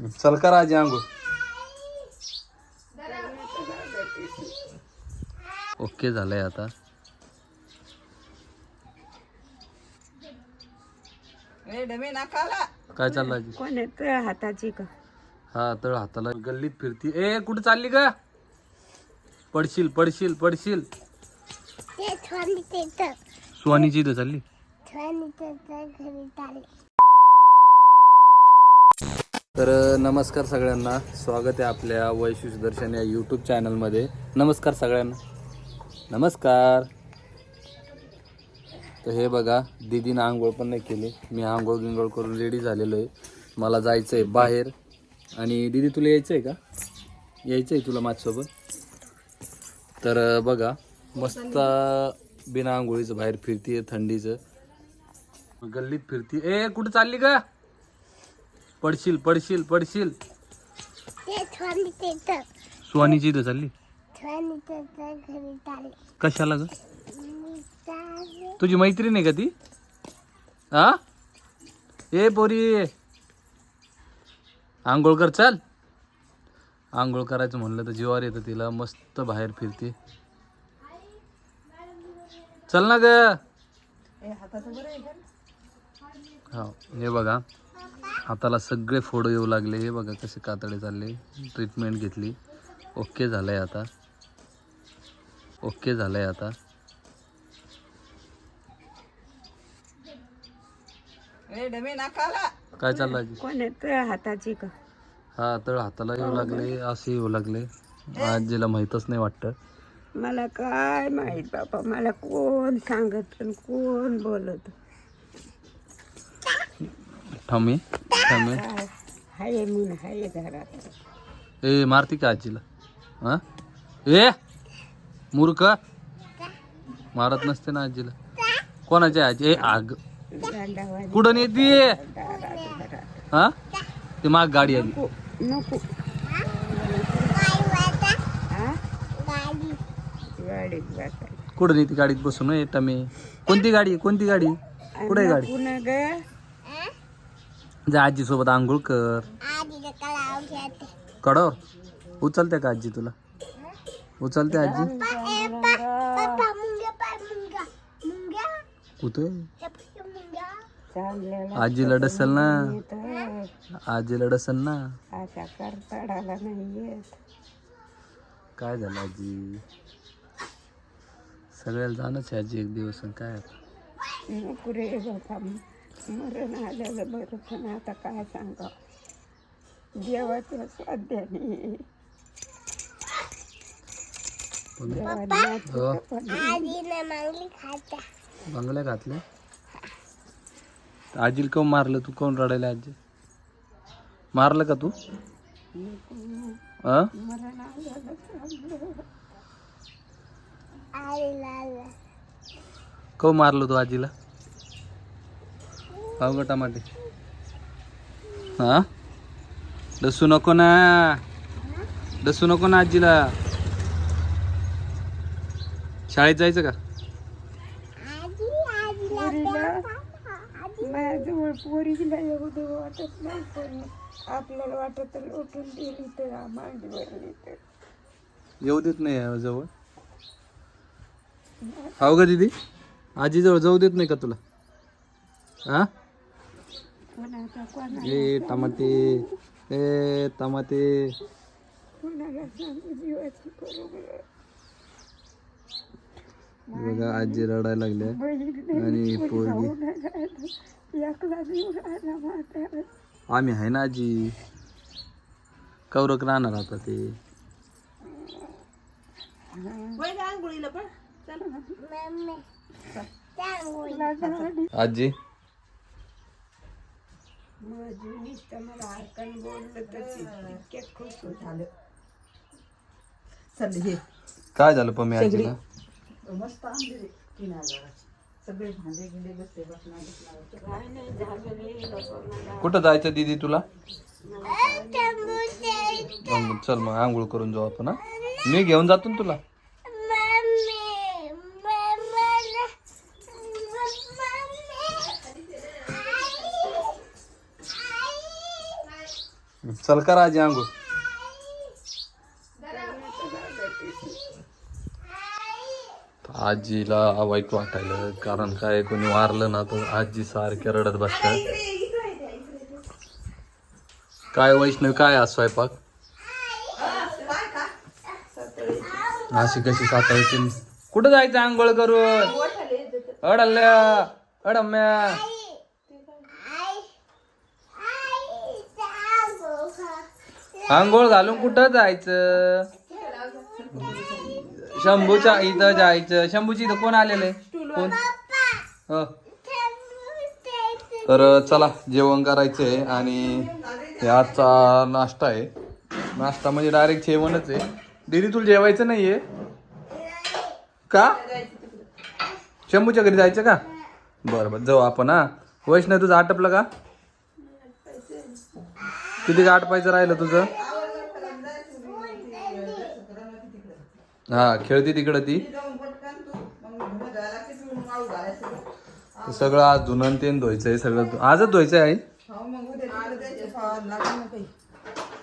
चल करा आजी आंघोळ. ओके झालंय आता. काय चाललं आजी? कोण आहे? तुझ्या हाताची का? हा तळ हाताला गल्लीत फिरती. ए कुठे चालली का पडशील पडशील पडशील. सुहानीची इथं. चालली थंडी तिथं घरी चालली तर नमस्कार सगळ्यांना. स्वागत आहे आपल्या वैशिष दर्शन या यूट्यूब चॅनलमध्ये नमस्कार सगळ्यांना. नमस्कार. तर हे बघा दीदीनं आंघोळ पण नाही केली. मी आंघोळ गिंगोळ करून रेडी झालेलो आहे. मला जायचं आहे बाहेर. आणि दीदी तुला यायचं आहे का? यायचं आहे तुला माझ्यासोबत? तर बघा मस्त बिना आंघोळीचं बाहेर फिरतीये थंडीचं. गल्लीत फिरती ए कुठं चालली का पडशील पडशील पडशील. सुहानीची इथं चालली. कशाला ग? तुझी मैत्रीण आहे का ती? हा ए पोरी. आंघोळ कर चाल. आंघोळ करायचं म्हणलं तर जीवावर येतं तिला. मस्त बाहेर फिरते. चल ना ग. हा हे बघा. हाताला सगळे फोडो येऊ लागले. हे बघा कसे कातडे चालले. ट्रीटमेंट घेतली. ओके झालंय आता. ओके झालंय आता. काय चाललं आजी? कोण आहे? तुझ्या हाताची का? हा तळ हाताला येऊ लागले. असे येऊ लागले. आजीला माहीतच नाही वाटतं. मला काय माहीत बाबा? मला कोण सांगत आणि कोण बोलत? थांबे थांबे काय हाय म्हणून हाय घरात ए मारती का आजीला? हा? ए मूर्ख. मारत नसते ना आजीला. कोणाच्या आजी? ए आग. कुठं नेते? हा? ते माग गाडी आली. हा कुठं नेते गाडीत बसून? ए टमे कोणती गाडी? कोणती गाडी? कुठे गाडी? जा आजी सोबत आंघोळ कर. कडावर उचलते का आजी तुला? उचलते आजी? पप्पा मुंग्या पाय मुंग्या. मुंग्या? कुठे? हे आजीला डसल ना. आजीला डसल ना. अशा करताडाला नाही येत काय झालं आजी? सगळ्याला जाणंच आहे आजी एक दिवस आणि काय आता. नको रे बाबा. मरण आलेलं बरं पण आता काय सांगा देवाच्या स्वाध्याने बंगल्या घातल्या? आजीला कोण मारलं? तू कोण रडायला आजी? मारलं का तू? अ? मरण आलेलं चांगलं. आई लाला को मारलं तू आजीला? पाव ग टमाटे. हा? डसू नको ना. डसू नको ना आजीला. शाळेत जायचं का? पोरीला? माझ्याजवळ वाटत नाही पण आपल्याला वाटत तर तर. येऊ देत नाही आहे जवळ. हो का दीदी. आजी जवळ जाऊ देत नाही का तुला? हा? ए टमाटे ए टमाटे. बघा आजी रडायला लागल्या आणि पोरगी. आम्ही आहे ना आजी. कौरक राहणार आता ते. आजी. मला बोललं खुश झालं. काय झालं पम्मी आजीला? काय नाही झालं रे लोकांना कुठं जायचं दीदी तुला? मग चल मग आंघोळ करून जाऊ आपण हा. मी घेऊन जातो ना तुला? चल करा आजी आंघोळ. आजीला वाईट वाटायला कारण काय कोणी वारलं ना तर आजी सारख्या रडत बसतात. काय वैष्णव काय आज स्वयंपाक? अशी कशी साताळची कुठं जायचं आंघोळ करून? अडल्या अडम्या. आंघोळ घालून कुठं जायचं? शंभूच्या इथं जायचं. शंभूची इथं कोण आलेलं आहे? कोण? हो. तर चला जेवण करायचंय आणि आजचा नाश्ता आहे. नाश्ता म्हणजे डायरेक्ट जेवणच आहे. दीदी तुला जेवायचं नाहीये? का? शंभूच्या घरी जायचं का? बरं बरं. जाऊ आपण हा. वैष्णव तुझं आटपलं का? किती पाहिजे राहिलं तुझं? हा खेळती तिकडं ती. सगळं आज धुणं तेन धुवायचंय सगळं आजच धुवायचंय आई?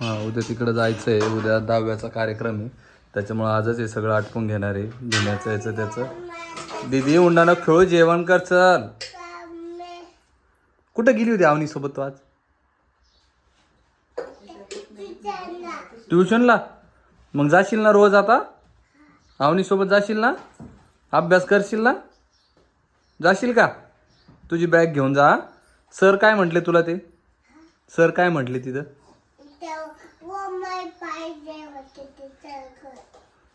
हा उद्या तिकडं जायचंय उद्या दहाव्याचा कार्यक्रम आहे. त्याच्यामुळे आजच हे सगळं आटपून घेणार आहे धुण्याचं याचं त्याचं. दीदी उंडानं खेळू जेवण कर चल. कुठं गेली होती आवनी सोबत तू आज? ट्युशनला? मग जाशील ना रोज आता? आवनीसोबत जाशील ना? अभ्यास करशील ना? जाशील का? तुझी बॅग घेऊन जा सर काय म्हटले तुला ते? सर काय म्हटले तिथं?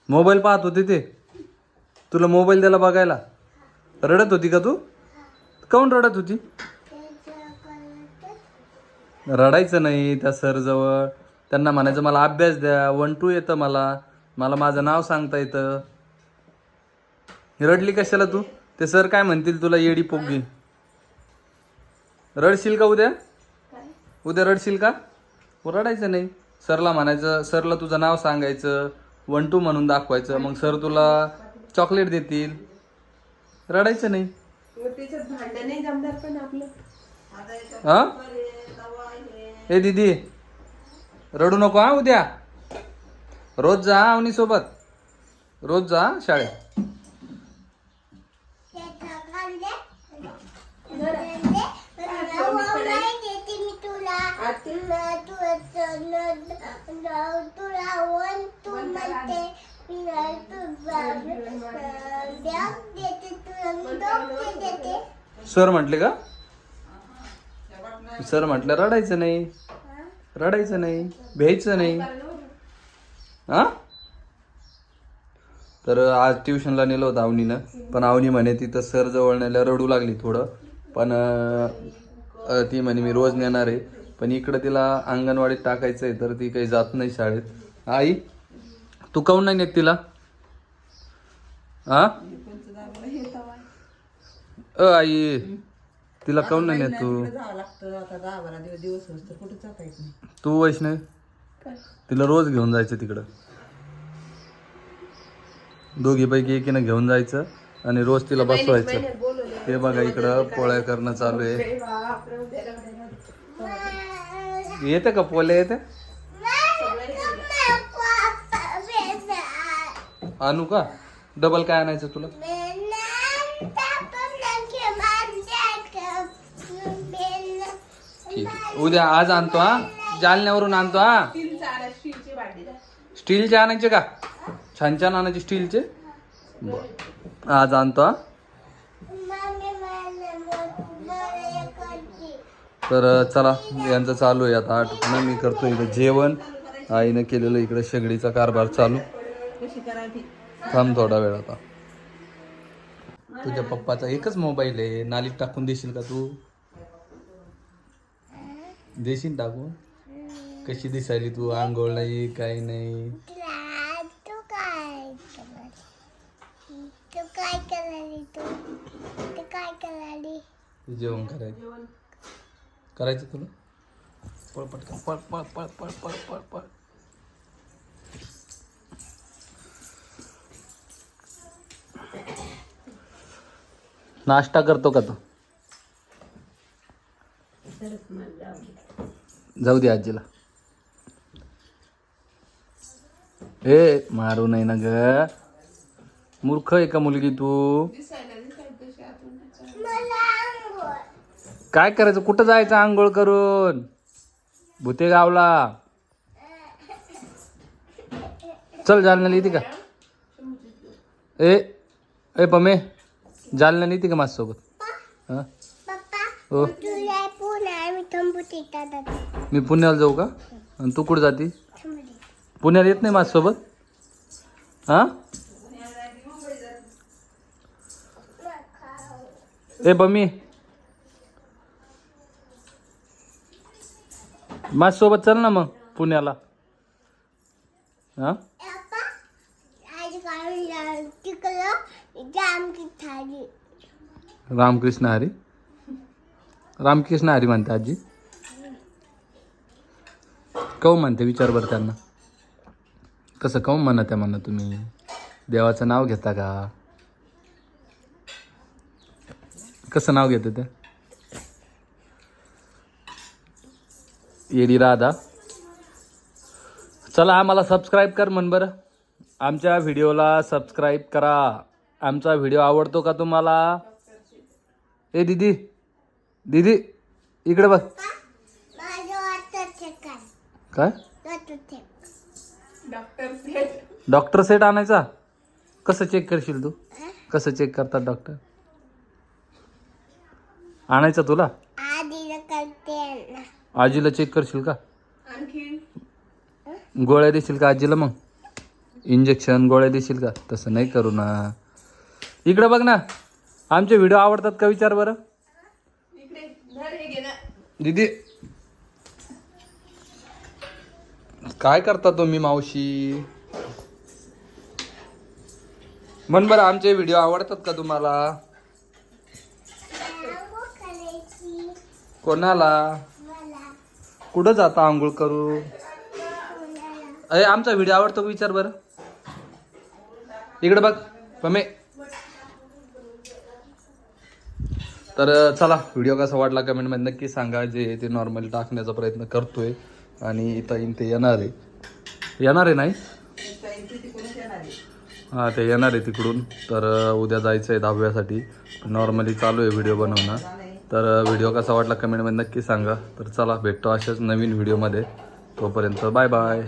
मोबाईल पाहत होते ते. तुला मोबाईल द्यायला बघायला. रडत होती का तू? काऊन रडत होती? रडायचं नाही त्या सर जवळ त्यांना म्हणायचं मला अभ्यास द्या वन टू येतं मला. मला माझं नाव सांगता येतं. रडली कशाला तू? ते सर काय म्हणतील तुला येडी पोगी? रडशील का उद्या? उद्या रडशील का? रडायचं नाही. सरला म्हणायचं सरला तुझं नाव सांगायचं वन टू म्हणून दाखवायचं. मग सर तुला चॉकलेट देतील. रडायचं नाही. हा? ए दीदी रडू नको हा उद्या. रोज जा अवनी सोबत. रोज जा शाळेत. सर म्हटले का? सर म्हटलं रडायचं नाही. रडायचं नाही भ्यायचं नाही. हा? तर आज ट्युशनला नेलं होतं अवनीनं पण अवनी म्हणे तिथं सर जवळ नेल्या रडू लागली थोडं. पण ती म्हणे मी रोज नेणार आहे. पण इकडं तिला अंगणवाडीत टाकायचं आहे तर ती काही जात नाही शाळेत. आई तू काऊन नाही नेत तिला? हा? अ आई. तिला काऊन नाही नेत तू? जावं लागतं आता दहा बारा दिवस दिवस होत तर कुठं जाता येत नाही. तू वैष्णव? तिला रोज घेऊन जायचं तिकडं. दोघीपैकी एकीनं घेऊन जायचं आणि रोज तिला बसवायचं. ते बघा इकडं पोळ्या करणं चालू आहे. येते का पोळ्या येते? आणू का? डबल काय आणायचं तुला? उद्या आज आणतो हा? जालन्यावरून आणतो हा? स्टीलचे आणायचे का? छान छान आणायचे स्टीलचे? बर. आज आणतो हा? तर चला यांचं चालू आहे आता आठवण मी करतो इकडे जेवण. आईनं केलेलं इकडे शेगडीचा कारभार चालू. थांब थोडा वेळ आता. तुझ्या पप्पाचा एकच मोबाईल आहे. नालीत टाकून देशील का तू? देशील टाकून? कशी दिसायली तू? आंघोळ नाही काही नाही. तू काय तू काय करायली तू? तू काय करायली? तू जेवण करायचं. करायचं तुला? पळ पटकन पळ पळ पळ पळ पळ पळ पळ. नाश्ता करतो का तू? जाऊ दे आजीला. ए मारू नाही ना ग. मूर्ख आहे का मुलगी तू? काय करायचं? कुठं जायचं आंघोळ करून? भुते गावला. चल जालन्याला येते का? ए ए पमे जालन्याला लिहिते का माझ्यासोबत? हो? मी पुण्याला जाऊ का? आणि तू कुठं जाती? पुण्याला येत नाही माझ्यासोबत? हा? ए बमी. माझ्यासोबत चल ना मग पुण्याला. हा? रामकृष्ण हरी? रामकृष्ण हरी म्हणते आजी. काऊ म्हणते विचार बरं त्यांना. कसं काऊ म्हणत आहे म्हणा तुम्ही? देवाचं नाव घेता का? कसं नाव घेते ते? येडी राधा. चला आम्हाला सबस्क्राईब कर म्हण बरं. आमच्या व्हिडिओला सबस्क्राईब करा. आमचा व्हिडिओ आवडतो का तुम्हाला? ए दीदी. दीदी इकडे बघ काय? डॉक्टर सेट आणायचा? कसं चेक करशील तू? कसं चेक करतात डॉक्टर आणायचं तुला? आधी करते ना. आजीला चेक करशील का? गोळ्या देशील का आजीला मग? इंजेक्शन गोळ्या देशील का? तसं नाही करू ना. इकडे बघ ना. आमचे व्हिडिओ आवडतात का विचार बरं? दीदी. काय करता तुम्ही मावशी? म्हण बरं आमचे व्हिडिओ आवडतात का तुम्हाला? कोणाला? कुठं जाता आंघोळ करू? अरे आमचा व्हिडिओ आवडतो विचार बरं. इकडे बघ पमे तर चला व्हिडिओ कसा वाटला कमेंटमध्ये नक्की सांगा. जे ते नॉर्मली टाकण्याचा प्रयत्न करतोय. आणि इथं ते येणार आहे. येणार आहे नाही? हां ते येणार आहे तिकडून. तर उद्या जायचं आहे दहाव्यासाठी. नॉर्मली चालू आहे व्हिडिओ बनवणं. तर व्हिडिओ कसा वाटला कमेंटमध्ये नक्की सांगा. तर चला भेटतो अशाच नवीन व्हिडिओमध्ये. तोपर्यंत बाय बाय.